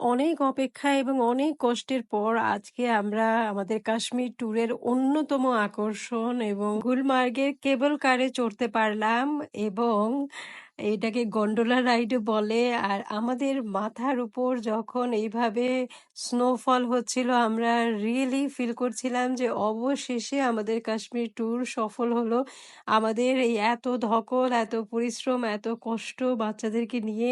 অনেক অপেক্ষা এবং অনেক কষ্টের পর আজকে আমরা আমাদের কাশ্মীর ট্যুরের অন্যতম আকর্ষণ এবং গুলমার্গের কেবল কারে চড়তে পারলাম এবং এটাকে গন্ডোলা রাইডও বলে। আর আমাদের মাথার উপর যখন এইভাবে স্নোফল হচ্ছিল, আমরা রিয়েলি ফিল করছিলাম যে অবশেষে আমাদের কাশ্মীর ট্যুর সফল হলো। আমাদের এই এত ধকল, এত পরিশ্রম, এত কষ্ট বাচ্চাদেরকে নিয়ে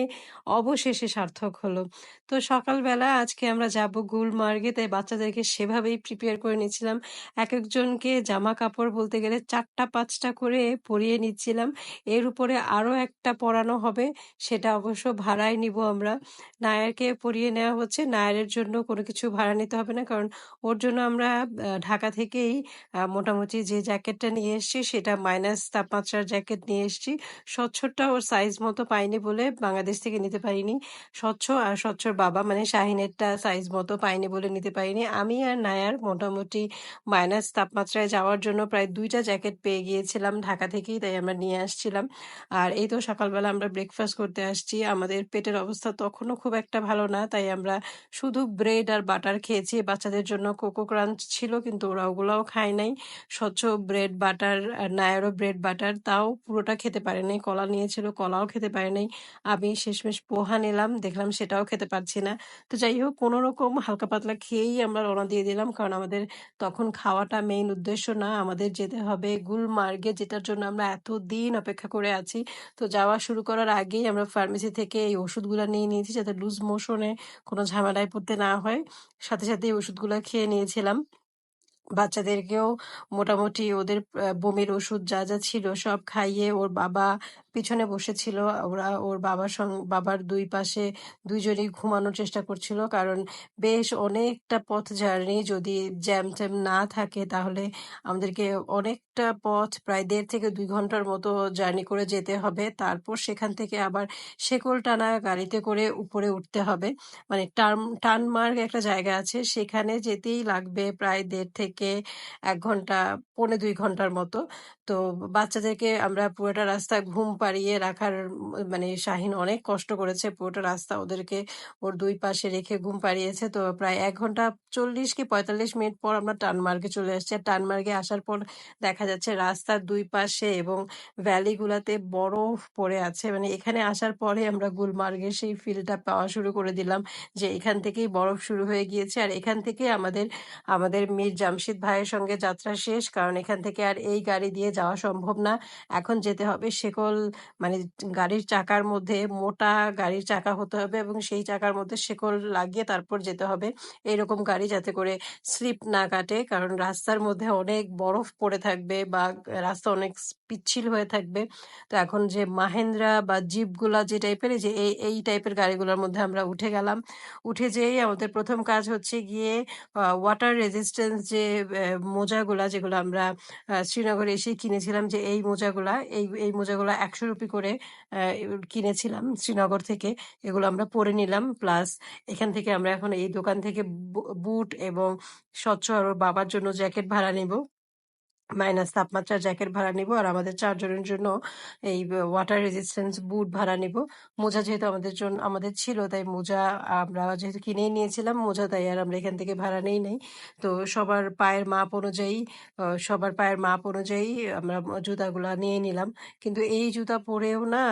অবশেষে সার্থক হলো। তো সকালবেলা আজকে আমরা যাব গুলমার্গে, তাই বাচ্চাদেরকে সেভাবেই প্রিপেয়ার করে নিচ্ছিলাম এক একজনকে জামা কাপড় বলতে গেলে চারটা, পাঁচটা করে পরিয়ে নিচ্ছিলাম। এর উপরে আরও একটা পরানো হবে, সেটা অবশ্য ভাড়ায় নিব আমরা। নায়ারকে পরিয়ে নেওয়া হচ্ছে, নায়ারের জন্য কোনো কিছু ভাড়া নিতে হবে না, কারণ ওর জন্য আমরা ঢাকা থেকেই মোটামুটি যে জ্যাকেটটা নিয়ে এসেছি, সেটা মাইনাস তাপমাত্রার জ্যাকেট নিয়ে এসেছি। স্বচ্ছটা ওর সাইজ মতো পাইনি বলে বাংলাদেশ থেকে নিতে পারিনি। স্বচ্ছ আর স্বচ্ছর বাবা মানে শাহিনেরটা সাইজ মতো পাইনি বলে নিতে পারিনি। আমি আর নায়ার মোটামুটি মাইনাস তাপমাত্রায় যাওয়ার জন্য প্রায় দুইটা জ্যাকেট পেয়ে গিয়েছিলাম ঢাকা থেকেই, তাই আমরা নিয়ে আসছিলাম। আর এই তো সকালবেলা আমরা ব্রেকফাস্ট করতে আসছি। আমাদের পেটের অবস্থা তখনও খুব একটা ভালো না, তাই আমরা শুধু ব্রেড আর বাটার খেয়েছি। বাচ্চাদের জন্য কোকো ক্রাঞ্চ ছিল, কিন্তু ওরা ওগুলাও খায় নাই। স্বচ্ছ ব্রেড বাটার নায়ারও ব্রেড বাটার তাও পুরোটা খেতে পারে নাই কলা নিয়েছিল, কলাও খেতে পারে নাই আমি শেষমেশ পোহা নিলাম, দেখলাম সেটাও খেতে পারছি না। তো যাই হোক, কোনো রকম হালকা পাতলা খেয়েই আমরা রওনা দিয়ে দিলাম, কারণ আমাদের তখন খাওয়াটা মেইন উদ্দেশ্য না। আমাদের যেতে হবে গুলমার্গে, যেটার জন্য আমরা এত দিন অপেক্ষা করে আছি। তো যাওয়া শুরু করার আগেই আমরা ফার্মেসি থেকে এই ওষুধগুলো নিয়ে নিয়েছি যাতে লুজ মোশনে কোনো ঝামেলায় পড়তে না হয়। সাথে সাথে এই ওষুধগুলো খেয়ে নিয়েছিলাম। বাচ্চাদেরকেও মোটামুটি ওদের বমির ওষুধ যা যা ছিল সব খাইয়ে ওর বাবা পিছনে বসেছিল। ওরা, ওর বাবার সঙ্গে বাবার দুই পাশে দুইজনই ঘুমানোর চেষ্টা করছিল। কারণ বেশ অনেকটা পথ জার্নি যদি জ্যাম ট্যাম না থাকে তাহলে আমাদেরকে অনেকটা পথ, প্রায় দেড় থেকে দুই ঘণ্টার মতো জার্নি করে যেতে হবে। তারপর সেখান থেকে আবার শেকল টানা গাড়িতে করে উপরে উঠতে হবে। মানে টার্ম, টানমার্গ একটা জায়গা আছে। সেখানে যেতেই লাগবে প্রায় দেড় থেকে এক ঘণ্টা, পৌনে দুই ঘণ্টার মতো। তো বাচ্চাদেরকে আমরা পুরোটা রাস্তা ঘুম পাড়িয়ে রাখার মানে শাহিন অনেক কষ্ট করেছে। পুরোটা রাস্তা ওদেরকে ওর দুই পাশে রেখে ঘুম পাড়িয়েছে। তো প্রায় এক ঘণ্টা চল্লিশ কি পঁয়তাল্লিশ মিনিট পর আমরা টানমার্গে চলে আসছি। আর টানমার্গে আসার পর দেখা যাচ্ছে রাস্তার দুই পাশে এবং ভ্যালিগুলাতে বরফ পড়ে আছে। মানে এখানে আসার পরে আমরা গুলমার্গে সেই ফিলটা পাওয়া শুরু করে দিলাম যে এখান থেকেই বরফ শুরু হয়ে গিয়েছে। আর এখান থেকে আমাদের আমাদের মীর জামশিদ ভাইয়ের সঙ্গে যাত্রা শেষ। কারণ এখান থেকে আর এই গাড়ি দিয়ে যাওয়া সম্ভব না। এখন যেতে হবে শেকল মানে গাড়ির চাকার মধ্যে, মোটা গাড়ির চাকা হতে হবে এবং সেই চাকার মধ্যে শেকল লাগিয়ে তারপর যেতে হবে। এইরকম গাড়ি যাতে করে স্লিপ না কাটে, কারণ রাস্তার মধ্যে অনেক বরফ পড়ে থাকবে বা রাস্তা অনেক পিচ্ছিল হয়ে থাকবে। তো এখন যে মাহেন্দ্রা বা জিপগুলা যে টাইপের যে এই এই টাইপের গাড়িগুলোর মধ্যে আমরা উঠে গেলাম। উঠে যেই আমাদের প্রথম কাজ হচ্ছে গিয়ে ওয়াটার রেজিস্ট্যান্স যে মোজাগুলা যেগুলো আমরা শ্রীনগরে এসে কিনেছিলাম যে এই মোজাগুলা, এই এই মোজাগুলা একশো রুপি করে কিনেছিলাম শ্রীনগর থেকে। এগুলো আমরা পরে নিলাম। প্লাস এখান থেকে আমরা এখন এই দোকান থেকে বুট এবং স্বচ্ছ আর বাবার জন্য জ্যাকেট ভাড়া নিব। মাইনাস তাপমাত্রার জ্যাকেট ভাড়া নিব আর আমাদের চারজনের জন্য এই ওয়াটার রেজিস্ট্যান্স বুট ভাড়া নিব। মোজা যেহেতু আমাদের জন্য আমাদের ছিল, তাই মোজা আমরা যেহেতু কিনেই নিয়েছিলাম, মোজা তাই আর আমরা এখান থেকে ভাড়া নেই নাই। তো সবার পায়ের মাপ অনুযায়ী সবার পায়ের মাপ অনুযায়ী আমরা জুতাগুলা নিয়ে নিলাম। কিন্তু এই জুতা পরেও না,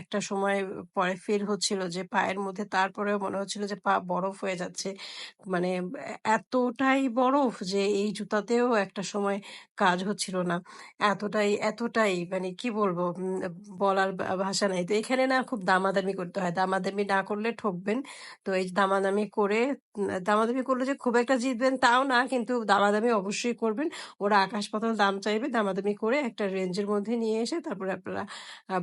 একটা সময় পরে ফিল হচ্ছিল যে পায়ের মধ্যে, তারপরেও মনে হচ্ছিল যে পা বরফ হয়ে যাচ্ছে। মানে এতটাই বরফ যে এই জুতাতেও একটা সময় কাজ হচ্ছিল না। এতটাই এতটাই মানে কি বলব বলার ভাষা নাই। তো এখানে না খুব দামাদামি করতে হয়। দামাদামি না করলে ঠকবেন। তো এই দামাদামি করে দামাদামি করলে যে খুব একটা জিতবেন তাও না, কিন্তু দামাদামি অবশ্যই করবেন। ওরা আকাশ পাতাল দাম চাইবে, দামাদামি করে একটা রেঞ্জের মধ্যে নিয়ে এসে তারপরে আপনারা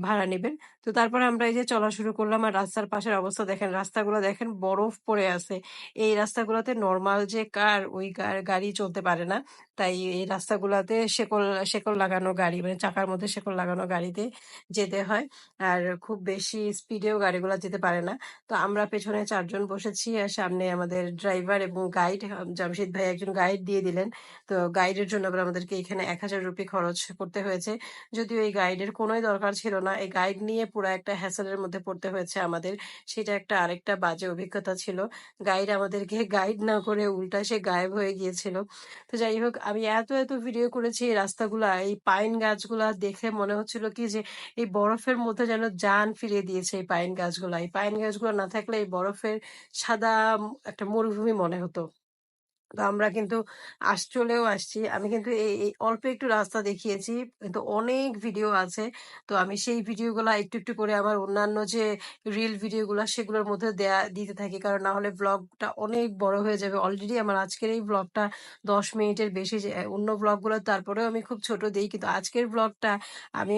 ভাড়া নেবেন। তো তারপরে আমরা এই যে চলা শুরু করলাম আর রাস্তার পাশের অবস্থা দেখেন, রাস্তাগুলো দেখেন বরফ পড়ে আছে। এই রাস্তাগুলোতে নর্মাল যে কার ওই গাড়ি চলতে পারে না। তাই এই রাস্তাগুলোতে শেকল শেকল লাগানো গাড়ি মানে চাকার মধ্যে শেকল লাগানো গাড়িতে যেতে হয়। আর খুব বেশি স্পিডেও গাড়িগুলো যেতে পারে না। তো আমরা পেছনে চারজন বসেছি আর সামনে আমাদের ড্রাইভার এবং গাইড জামশেদ ভাই একজন গাইড দিয়ে দিলেন। তো গাইডের জন্য আবার আমাদেরকে এখানে এক হাজার রুপি খরচ করতে হয়েছে। যদিও এই গাইডের কোনোই দরকার ছিল না, এই গাইড নিয়ে পুরো একটা হ্যাসেলের মধ্যে পড়তে হয়েছে আমাদের। সেটা একটা আরেকটা বাজে অভিজ্ঞতা ছিল। গাইড আমাদেরকে গাইড না করে উল্টা সে গায়েব হয়ে গিয়েছিল। তো যাই হোক, আমি এত এত ভিডিও করেছি, এই রাস্তাগুলা, এই পাইন গাছগুলা দেখে মনে হচ্ছিল কি যে এই বরফের মধ্যে যেন জান ফিরিয়ে দিয়েছে এই পাইন গাছগুলা। এই পাইন গাছগুলো না থাকলে এই বরফের সাদা একটা মরুভূমি মনে হতো। তো আমরা কিন্তু আস, চলেও আসছি। আমি কিন্তু এই এই অল্প একটু রাস্তা দেখিয়েছি, কিন্তু অনেক ভিডিও আছে। তো আমি সেই ভিডিওগুলো একটু একটু করে আমার অন্যান্য যে রিল ভিডিওগুলো সেগুলোর মধ্যে দেয়া, দিতে থাকি। কারণ না হলে ব্লগটা অনেক বড় হয়ে যাবে। অলরেডি আমার আজকের এই ব্লগটা দশ মিনিটের বেশি অন্য ব্লগগুলো তারপরেও আমি খুব ছোট দিই, কিন্তু আজকের ব্লগটা আমি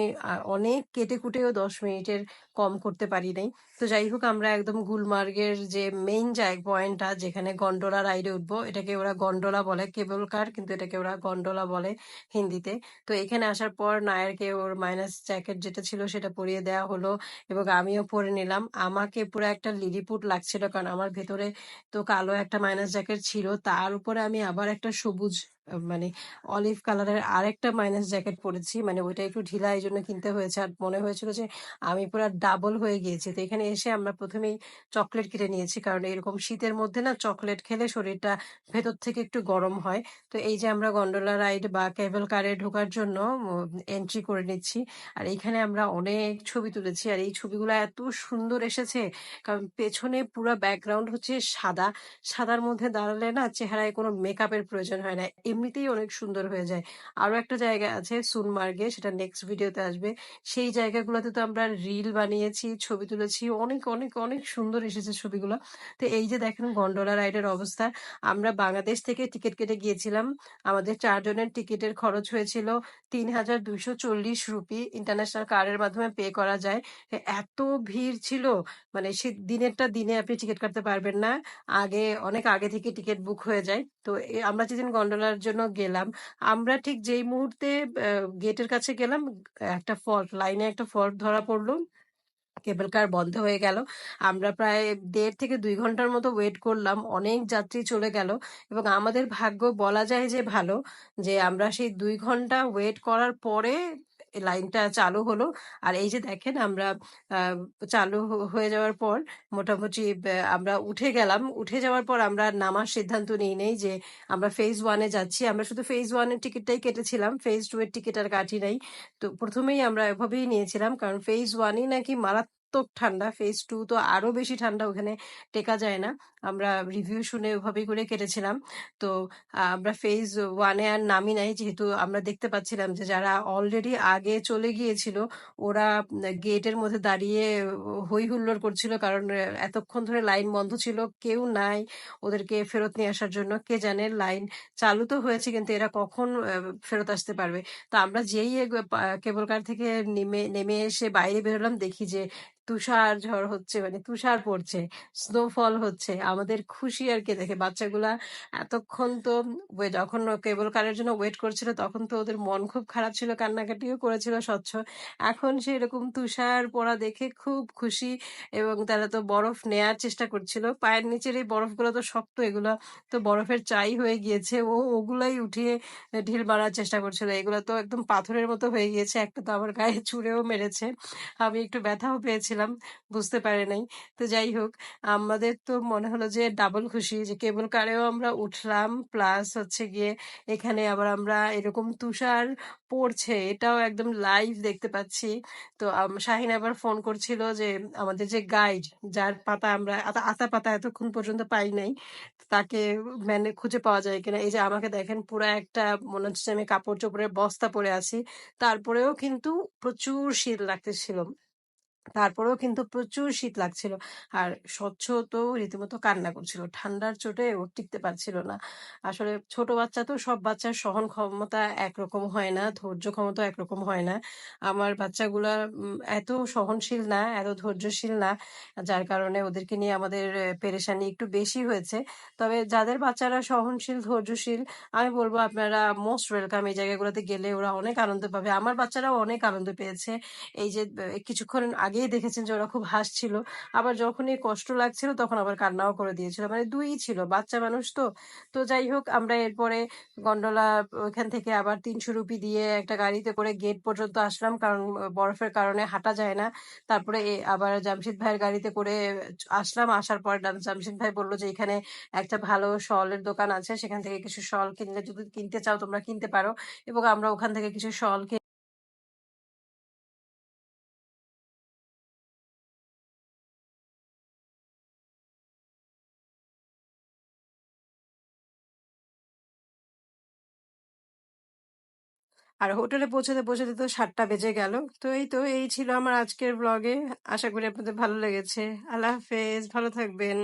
অনেক কেটে কুটেও দশ মিনিটের কম করতে পারি নাই। তো যাই হোক, আমরা একদম গুলমার্গের যে মেইন জায়গা পয়েন্টটা যেখানে গন্ডোলা রাইডে উঠবো, এটাকে ওরা গন্ডোলা বলে কেবল কার কিন্তু এটাকে ওরা গন্ডোলা বলে হিন্দিতে। তো এখানে আসার পর নায়ারকে ওর মাইনাস জ্যাকেট যেটা ছিল সেটা পরিয়ে দেওয়া হলো এবং আমিও পরে নিলাম। আমাকে পুরো একটা লিলিপুট লাগছিল কারণ আমার ভেতরে তো কালো একটা মাইনাস জ্যাকেট ছিল। তার উপরে আমি আবার একটা সবুজ মানে অলিভ কালারের আরেকটা মাইনাস জ্যাকেট পরেছি। মানে ওইটা একটু ঢিলা এই জন্য কিনতে হয়েছে। আর মনে হয়েছিল যে আমি পুরো ডাবল হয়ে গিয়েছি। তো এখানে এসে আমরা প্রথমেই চকলেট কিনে নিয়েছি। কারণ এরকম শীতের মধ্যে না চকলেট খেলে শরীরটা ভেতর থেকে একটু গরম হয়। তো এই যে আমরা গন্ডোলা রাইড বা কেবল কারে ঢোকার জন্য এন্ট্রি করে নিচ্ছি। আর এইখানে আমরা অনেক ছবি তুলেছি। আর এই ছবিগুলো এত সুন্দর এসেছে। কারণ পেছনে পুরো ব্যাকগ্রাউন্ড হচ্ছে সাদা। সাদার মধ্যে দাঁড়ালে না চেহারায় কোনো মেকআপের প্রয়োজন হয় না। এমনিতেই অনেক সুন্দর হয়ে যায়। আরও একটা জায়গা আছে সুনমার্গে, সেটা নেক্সট ভিডিওতে আসবে। সেই জায়গাগুলোতে তো আমরা রিল বানিয়েছি, ছবি তুলেছি, অনেক অনেক অনেক সুন্দর এসেছে ছবিগুলো। তো এই যে দেখেন গন্ডোলা রাইডের অবস্থা, আমরা বাংলাদেশ থেকে টিকিট কেটে গিয়েছিলাম। আমাদের চারজনের টিকিটের খরচ হয়েছিল তিন হাজার দুইশো চল্লিশ রুপি। ইন্টারন্যাশনাল কার্ডের মাধ্যমে পে করা যায়। এত ভিড় ছিল মানে সে দিনেরটা দিনে আপনি টিকিট কাটতে পারবেন না। আগে, অনেক আগে থেকে টিকিট বুক হয়ে যায়। তো আমরা যেদিন গন্ডোলার জন্য গেলাম, আমরা ঠিক যেই মুহূর্তে গেটের কাছে গেলাম, একটা ফল্ট, লাইনে একটা ফল্ট ধরা পড়ল, কেবল কার বন্ধ হয়ে গেল। আমরা প্রায় দেড় থেকে দুই ঘণ্টার মতো ওয়েট করলাম, অনেক যাত্রী চলে গেল এবং আমাদের ভাগ্য বলা যায় যে ভালো, যে আমরা সেই দুই ঘণ্টা ওয়েট করার পরে লাইনটা চালু হলো। আর এই যে দেখেন আমরা চালু হয়ে যাওয়ার পর মোটামুটি আমরা উঠে গেলাম। উঠে যাওয়ার পর আমরা নামার সিদ্ধান্ত নিই নেই যে আমরা ফেজ ওয়ানে যাচ্ছি। আমরা শুধু ফেজ ওয়ানের টিকিটটাই কেটেছিলাম ফেজ টু এর টিকিট আর কাটি নাই। তো প্রথমেই আমরা এভাবেই নিয়েছিলাম। কারণ ফেজ ওয়ানই নাকি মারাত্মক ঠান্ডা ফেজ টু তো আরও বেশি ঠান্ডা ওখানে টেকা যায় না। আমরা রিভিউ শুনে ওভাবেই করে কেটেছিলাম। তো আমরা ফেজ ওয়ানে আর নামি নাই, যেহেতু আমরা দেখতে পাচ্ছিলাম যে যারা অলরেডি আগে চলে গিয়েছিল, ওরা গেটের মধ্যে দাঁড়িয়ে হই হুল্লোড় করছিল কারণ এতক্ষণ ধরে লাইন বন্ধ ছিল, কেউ নাই ওদেরকে ফেরত নিয়ে আসার জন্য। কে জানে লাইন চালু তো হয়েছে কিন্তু এরা কখন ফেরত আসতে পারবে। তো আমরা যেই কেবল কার থেকে নেমে নেমে এসে বাইরে বেরোলাম, দেখি যে তুষার ঝড় হচ্ছে মানে তুষার পড়ছে স্নোফল হচ্ছে, আমাদের খুশি আর কি দেখে। বাচ্চাগুলা এতক্ষণ তো যখন কেবল কারের জন্য ওয়েট করছিল, তখন তো ওদের মন খুব খারাপ ছিল, কান্নাকাটিও করেছিল স্বচ্ছ। এখন সেরকম তুষার পড়া দেখে খুব খুশি এবং তারা তো বরফ নেয়ার চেষ্টা করছিল। পায়ের নিচের এই বরফগুলো তো শক্ত, এগুলো তো বরফের চাই হয়ে গিয়েছে। ও ওগুলাই উঠিয়ে ঢিল মারার চেষ্টা করছিল। এগুলো তো একদম পাথরের মতো হয়ে গিয়েছে, একটা তো আমার গায়ে ছুঁড়েও মেরেছে। আমি একটু ব্যথাও পেয়েছিলাম। বুঝতে পারে নাই। তো যাই হোক, আমাদের তো মনে হলো যে ডাবল খুশি যে কেবল কারেও আমরা উঠলাম প্লাস হচ্ছে গিয়ে এখানে আবার আমরা এরকম তুষার পড়ছে, এটাও একদম লাইভ দেখতে পাচ্ছি। তো শাহিন আবার ফোন করছিল যে আমাদের যে গাইড যার পাতা আমরা আতা আতা পাতা এতক্ষণ পর্যন্ত পাই নাই, তাকে মানে খুঁজে পাওয়া যায় কিনা। এই যে আমাকে দেখেন পুরো একটা মনে হচ্ছে আমি কাপড় চোপড়ের বস্তা পরে আছি, তারপরেও কিন্তু প্রচুর শীত লাগতেছিল। তারপরেও কিন্তু প্রচুর শীত লাগছিল। আর স্বচ্ছ তো রীতিমতো কান্না করছিল। ঠান্ডার চোটে ও টিকতে পারছিল না। আসলে ছোট বাচ্চা তো সব বাচ্চার সহন ক্ষমতা একরকম হয় না, ধৈর্য ক্ষমতা একরকম হয় না। আমার বাচ্চাগুলা এত সহনশীল না, এত ধৈর্যশীল না, যার কারণে ওদেরকে নিয়ে আমাদের পেরেশানি একটু বেশি হয়েছে। তবে যাদের বাচ্চারা সহনশীল, ধৈর্যশীল, আমি বলব আপনারা মোস্ট ওয়েলকাম এই জায়গাগুলোতে গেলে ওরা অনেক আনন্দ পাবে। আমার বাচ্চারাও অনেক আনন্দ পেয়েছে। এই যে কিছুক্ষণ আগে আগেই দেখেছেন যে ওরা খুব হাসছিল। আবার যখনই কষ্ট লাগছিল তখন আবার কান্নাও করে দিয়েছিল। মানে ২ ই ছিল। বাচ্চা মানুষ তো। তো যাই হোক আমরা এরপরে গন্ডোলা ওখান থেকে আবার ৳৩০০ দিয়ে একটা গাড়িতে করে গেট পর্যন্ত আসলাম। কারণ বরফের কারণে হাঁটা যায় না। তারপরে আবার জামশিদ ভাইয়ের গাড়িতে করে আসলাম। আসার পর জামশিদ ভাই বলল যে, "এখানে একটা ভালো শলের দোকান আছে। সেখান থেকে কিছু শল কিনলে যদি কিনতে চাও তোমরা কিনতে পারো।" এবং আমরা ওখান থেকে কিছু শল আর হোটেলে পৌঁছাতে, পৌঁছাতে তো সাতটা বেজে গেল। তো এই তো এই ছিল আমার আজকের ব্লগে। আশা করি আপনাদের ভালো লেগেছে। আল্লাহ হাফেজ। ভালো থাকবেন।